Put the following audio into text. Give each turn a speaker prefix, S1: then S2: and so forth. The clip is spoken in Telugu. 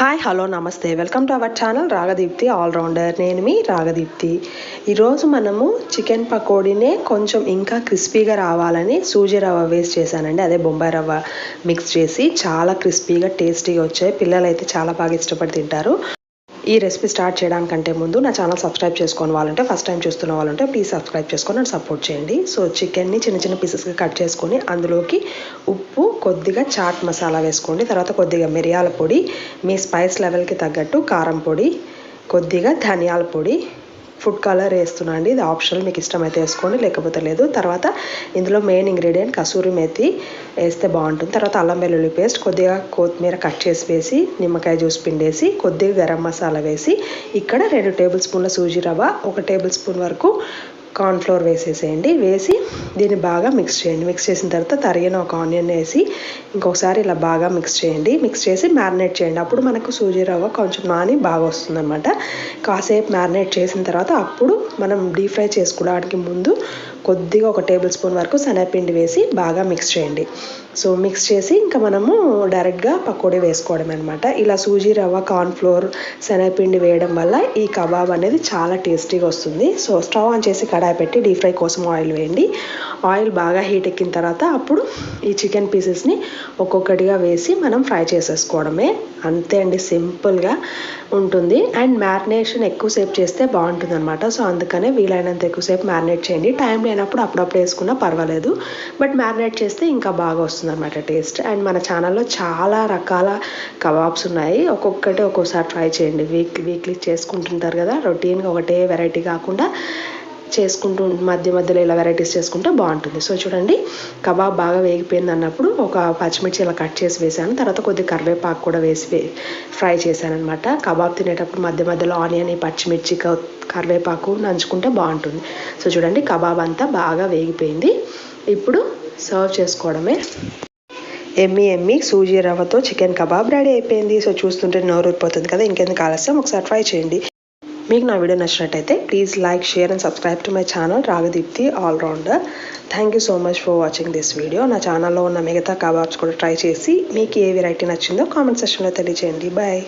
S1: హాయ్ హలో నమస్తే welcome to our channel Ragadeepthi allrounder నేను మీ రాగదీప్తి ఈరోజు మనము చికెన్ పకోడీనే కొంచెం ఇంకా క్రిస్పీగా రావాలని సూజీ రవ్వ వేస్ట్ చేశానండి. అదే బొంబాయి రవ్వ మిక్స్ చేసి చాలా క్రిస్పీగా టేస్టీగా వచ్చాయి. పిల్లలు అయితే చాలా బాగా ఇష్టపడి తింటారు. ఈ రెసిపీ స్టార్ట్ చేయడానికంటే ముందు నా ఛానల్ సబ్స్క్రైబ్ చేసుకుని వాళ్ళంటే ఫస్ట్ టైం చూస్తున్న వాళ్ళంటే ప్లీజ్ సబ్స్క్రైబ్ చేసుకొని నన్ను సపోర్ట్ చేయండి. సో చికెన్ని చిన్న చిన్న పీసెస్గా కట్ చేసుకొని అందులోకి ఉప్పు కొద్దిగా చాట్ మసాలా వేసుకోండి. తర్వాత కొద్దిగా మిరియాల పొడి మీ స్పైస్ లెవెల్కి తగ్గట్టు కారం పొడి కొద్దిగా ధనియాల పొడి ఫుడ్ కలర్ వేస్తున్నా అండి. ఇది ఆప్షనల్ మీకు ఇష్టమైతే వేసుకోండి లేకపోతే లేదు. తర్వాత ఇందులో మెయిన్ ఇంగ్రీడియంట్ కసూరి మేతి వేస్తే బాగుంటుంది. తర్వాత అల్లం వెల్లుల్లి పేస్ట్ కొద్దిగా కొత్తిమీర కట్ చేసి వేసి నిమ్మకాయ జ్యూస్ పిండేసి కొద్దిగా గరం మసాలా వేసి ఇక్కడ రెండు టేబుల్ స్పూన్ల సూజీ రవ్వ ఒక టేబుల్ స్పూన్ వరకు కార్న్ఫ్లోర్ వేసేసేయండి. వేసి దీన్ని బాగా మిక్స్ చేయండి. మిక్స్ చేసిన తర్వాత తరిగిన ఒక ఆనియన్ వేసి ఇంకొకసారి ఇలా బాగా మిక్స్ చేయండి. మిక్స్ చేసి మ్యారినేట్ చేయండి. అప్పుడు మనకు సూజీ రవ్వ కొంచెం నాని బాగా వస్తుందన్నమాట. కాసేపు మ్యారినేట్ చేసిన తర్వాత అప్పుడు మనం డీప్ ఫ్రై చేసుకోవడానికి ముందు కొద్దిగా ఒక టేబుల్ స్పూన్ వరకు శనగపిండి వేసి బాగా మిక్స్ చేయండి. సో మిక్స్ చేసి ఇంకా మనము డైరెక్ట్గా పకోడీ వేసుకోవడం అనమాట ఇలా సూజీ రవ్వ కార్న్ఫ్లోర్ శనగపిండి వేయడం వల్ల ఈ కబాబ్ అనేది చాలా టేస్టీగా వస్తుంది. సో స్టవ్ ఆన్ చేసి కడాయి పెట్టి డీప్ ఫ్రై కోసం ఆయిల్ వేయండి. ఆయిల్ బాగా హీట్ ఎక్కిన తర్వాత అప్పుడు ఈ చికెన్ పీసెస్ని ఒక్కొక్కటిగా వేసి మనం ఫ్రై చేసేసుకోవడమే. అంతే అండి సింపుల్గా ఉంటుంది. అండ్ మ్యారినేషన్ ఎక్కువసేపు చేస్తే బాగుంటుంది అనమాట సో అందుకనే వీలైనంత ఎక్కువసేపు మ్యారినేట్ చేయండి. టైం లేనప్పుడు అప్పుడప్పుడు వేసుకున్నా పర్వాలేదు. బట్ మ్యారినేట్ చేస్తే ఇంకా బాగా వస్తుంది అనమాట టేస్ట్. అండ్ మన ఛానల్లో చాలా రకాల కబాబ్స్ ఉన్నాయి. ఒక్కొక్కటి ఒక్కొక్కసారి ట్రై చేయండి. వీక్లీ వీక్లీ చేసుకుంటుంటారు కదా. రొటీన్గా ఒకటే వెరైటీ కాకుండా చేసుకుంటూ మధ్య మధ్యలో ఇలా వెరైటీస్ చేసుకుంటే బాగుంటుంది. సో చూడండి కబాబ్ బాగా వేగిపోయింది అన్నప్పుడు ఒక పచ్చిమిర్చి ఇలా కట్ చేసి వేసాను తర్వాత కొద్దిగా కరివేపాకు కూడా వేసి ఫ్రై చేశాను అనమాట కబాబ్ తినేటప్పుడు మధ్య మధ్యలో ఆనియన్ పచ్చిమిర్చి కరివేపాకు నంచుకుంటే బాగుంటుంది. సో చూడండి కబాబ్ అంతా బాగా వేగిపోయింది. ఇప్పుడు సర్వ్ చేసుకోవడమే. ఎమ్మి ఎమ్మి సూజీ రవ్వతో చికెన్ కబాబ్ రెడీ అయిపోయింది. సో చూస్తుంటే నోరూరిపోతుంది కదా ఇంకెందుకు ఆలస్యం? ఒకసారి ట్రై చేయండి. మీకు నా వీడియో నచ్చినట్టయితే please like share and subscribe to my channel Ragadeepthi allrounder thank you so much for watching this video నా ఛానల్లో ఉన్న మిగతా కబాబ్స్ కూడా ట్రై చేసి మీకు ఏ వెరైటీ నచ్చిందో కామెంట్ సెక్షన్లో తెలియజేయండి బాయ్